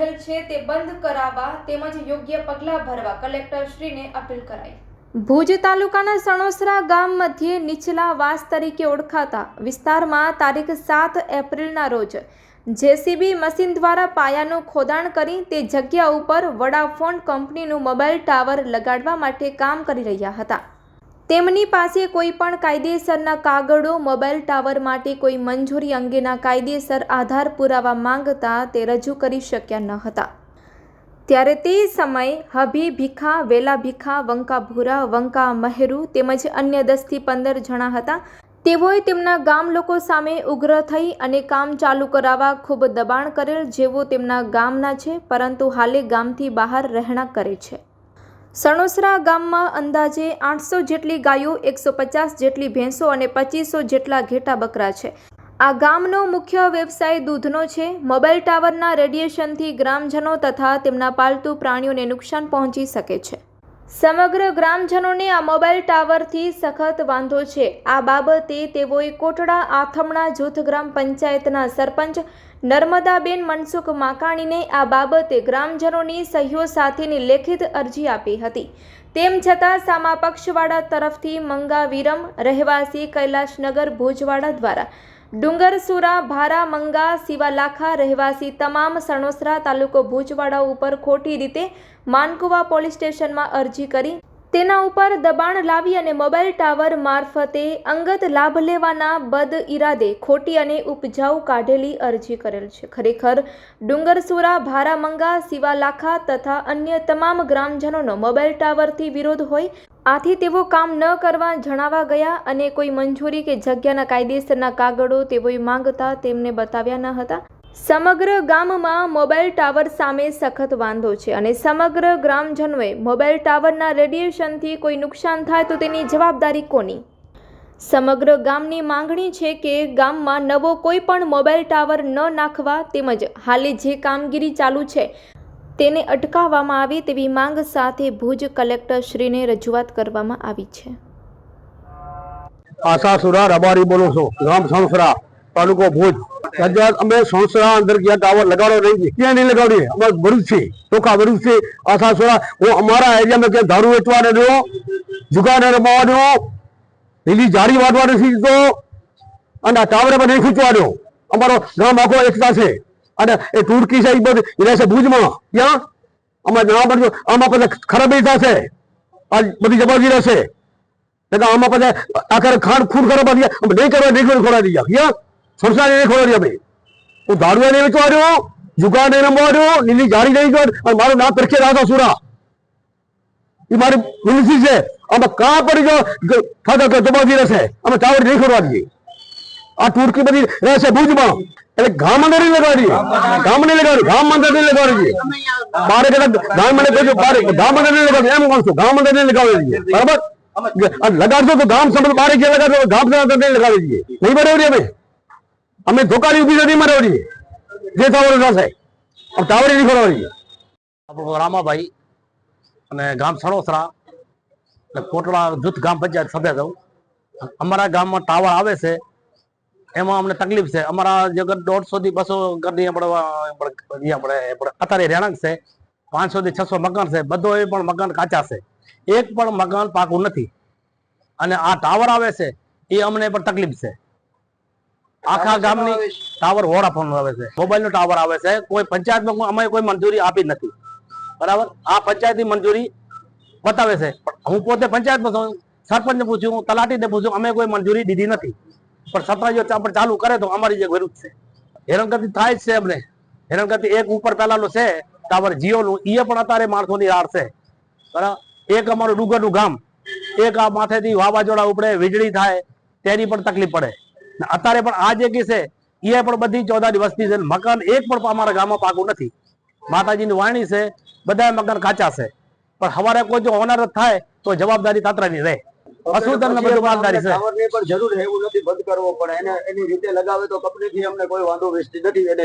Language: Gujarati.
રહેલ છે તે બંધ કરાવવા તેમજ યોગ્ય પગલાં ભરવા કલેક્ટરશ્રીને અપીલ કરાઈ. ભુજ તાલુકાના સણોસરા ગામ મધ્યે નીચલા વાસ તરીકે ઓળખાતા વિસ્તારમાં તારીખ સાત એપ્રિલના રોજ જેસીબી મશીન દ્વારા પાયાનું ખોદાણ કરી તે જગ્યા ઉપર વડાફોન કંપનીનું મોબાઈલ ટાવર લગાડવા માટે કામ કરી રહ્યા હતા. તેમની પાસે કોઈ પણ કાયદેસરના કાગળો, મોબાઈલ ટાવર માટે કોઈ મંજૂરી અંગેના કાયદેસર આધાર પુરાવા માંગતા તે રજૂ કરી શક્યા ન હતા. ત્યારે તે સમયે હભી ભીખા, વેલા ભીખા, વંકા ભૂરા, વંકા મહેરુ તેમજ અન્ય દસથી પંદર જણા હતા. તેઓએ તેમના ગામ લોકો સામે ઉગ્ર થઈ અને કામ ચાલુ કરાવવા ખૂબ દબાણ કરેલ જેઓ તેમના ગામના છે, પરંતુ હાલે ગામથી બહાર રહેણાંક કરે છે. સણોસરા ગામમાં અંદાજે આઠસો જેટલી ગાયો, એકસો પચાસ જેટલી ભેંસો અને પચીસો જેટલા ઘેટા બકરા છે. આ ગામનો મુખ્ય વ્યવસાય દૂધનો છે. મોબાઈલ ટાવરના રેડિયેશનથી ગ્રામજનો તથા તેમના પાલતુ પ્રાણીઓને નુકસાન પહોંચી શકે છે. સમગ્ર ગ્રામજનોને આ મોબાઈલ ટાવરથી સખત વાંધો છે. આ બાબતે તેઓએ કોટડા, આથમણા જૂથ ગ્રામ પંચાયતના સરપંચ નર્મદાબેન મનસુખ માકાણીને આ બાબતે ગ્રામજનોની સહીઓ સાથેની લેખિત અરજી આપી હતી. તેમ છતાં સામા પક્ષવાળા તરફથી મંગાવીરમ રહેવાસી કૈલાશનગર ભુજવાડા દ્વારા ડુંગરસુરા ભારા મંગા સિવાલાખા રહેવાસી તમામ સણોસરા તાલુકો ભુજવાડા ઉપર ખોટી રીતે માનકુવા પોલીસ સ્ટેશનમાં અરજી કરી તેના ઉપર દબાણ લાવી અને મોબાઈલ ટાવર મારફતે અંગત લાભ લેવાના બદ ઇરાદે ખોટી અને ઉપજાઉ કાઢેલી અરજી કરેલ છે. ખરેખર, ડુંગરસુરા, ભારામંગા સિવાલાખા તથા અન્ય તમામ ગ્રામજનોનો મોબાઈલ ટાવરથી વિરોધ હોય, આથી તેઓ કામ ન કરવા જણાવા ગયા અને કોઈ મંજૂરી કે જગ્યાના કાયદેસરના કાગળો તેઓએ માંગતા તેમને બતાવ્યા ન હતા. સમગ્ર ગામમાં મોબાઈલ ટાવર સામે સખત વાંધો છે અને સમગ્ર ગ્રામજનોએ મોબાઈલ ટાવરના રેડિયેશનથી કોઈ નુકસાન થાય તો તેની જવાબદારી કોની? સમગ્ર ગામની માંગણી છે કે ગામમાં નવો કોઈ પણ મોબાઈલ ટાવર ન નાખવા તેમજ હાલે જે કામગીરી ચાલુ છે તેને અટકાવવામાં આવે તેવી માંગ સાથે ભુજ કલેક્ટરશ્રીને રજૂઆત કરવામાં આવી છે. આશાસુરા રબારી બોલું છું. ગામ સંસરા, તાલુકો ભુજ. રજૂઆત અમે સંસ્થા અંદર ગયા ટાવર લગાડો નહીં ક્યાં નહીં લગાડીએ. અમારે ભરૂચ છે, ચોખા ભરૂચ છે, આસાસોરા. હું અમારા એરિયામાં ક્યાં દારૂ વેચવા રહ્યો જુગાર રમવા રહ્યો લીલી જારી વાટવા નથી દીધો અને ટાવરે પણ નહીં ખૂંચવા રહ્યો. અમારો ગામ આખો એકતા છે. અને એ ટુડકી છે, એ બધું એ રહેશે ભુજમાં. ક્યાં? અમારે જણાવવા પડજો આમાં પછી ખરાબી થશે. આ બધી જબરજી રહેશે. આમાં પછી આખરે ખાંડ ખૂન કરવા બાદ નહીં કરવા નહીં કરવા ખોડા દીધા. યા સંસાર નહીં ખોડા દીધા ભાઈ હું દારૂ નહીં વેચવા રહ્યો જુગાર નહીં રમવા રહ્યો લીલી જારી નહીં જોડ અને મારું નામ પરખે રાધા સુરા એ મારી મિનિસ્ટ્રી છે આમાં કા પડી જો ફાધર દબાવી રહેશે અમે ટાવર નહીં ખોરવા દઈએ આ ટુર્કી બધી રહેશે ભુજમાં એટલે ગામ અંદર નહીં લગાડીએ ગામ નહીં લગાડી ગામ અંદર નહીં લગાડીએ બારે કદાચ ગામ મને કહેજો બારે ગામ અંદર નહીં લગાડીએ એમ કહું છું ગામ અંદર નહીં લગાવી દઈએ બરાબર આ લગાડશો તો ગામ સમજ બારે કે લગાડશો તો ગામ અંદર નહીં લગાવી દઈએ નહીં બરાબર અમે અમે ધોકાની ઊભી નથી મરાવડીએ જે થવાનું થશે ટાવર નહીં ખોરવાની આપણું રામાભાઈ અને ગામ સણોસરા એટલે કોટડા જૂથ ગામ પંચાયત સભ્ય છું. અમારા ગામમાં ટાવર આવે છે. એમાં અમને તકલીફ છે. અમારા જે દોઢસો થી બસો ઘરની આપણે અત્યારે રહેણાંક છે. પાંચસો થી છસો મકાન છે. બધો એ પણ મકાન કાચા છે. એક પણ મકાન પાકું નથી. અને આ ટાવર આવે છે, એ અમને પણ તકલીફ છે. આખા ગામની ટાવર વોડાફોન આવે છે. મોબાઈલ નો ટાવર આવે છે. કોઈ પંચાયતમાં કોઈ- અમે કોઈ મંજૂરી આપી નથી. બરાબર? આ પંચાયતની મંજૂરી બતાવે છે. હું પોતે પંચાયતમાં છું. સરપંચને પૂછ્યું તલાટીને પૂછ્યું અમે કોઈ મંજૂરી દીધી નથી. પણ સત્તાજો આપણે ચાલુ કરે તો અમારી જે વિરુદ્ધ છે. હેરાનગતિ થાય જ છે અમને હેરાનગતિ એક ઉપર પેલાનું છે. ટાવર જીઓનું. એ પણ અત્યારે માણસોની રાડ છે. બરાબર? એક અમારું ડુંગરનું ગામ. એક આ માથેથી વાવાઝોડા ઉપડે વીજળી થાય. તેની પણ તકલીફ પડે. ને અત્યારે પણ આ જે છે એ પણ બધી ચૌદા વસ્તી છે મકાન એક પણ અમારા ગામમાં પાકું નથી. માતાજીની વાણી છે બધા મકાન કાચા છે. પણ હવારે કોઈ જો ઓનર થાય તો જવાબદારી તાત્રાની રહે. અસુતર ને બધું છે. જરૂર એવું નથી બંધ કરવો પણ એને એની રીતે લગાવે તો કંપનીથી અમને કોઈ વાંધો વેચતી નથી એને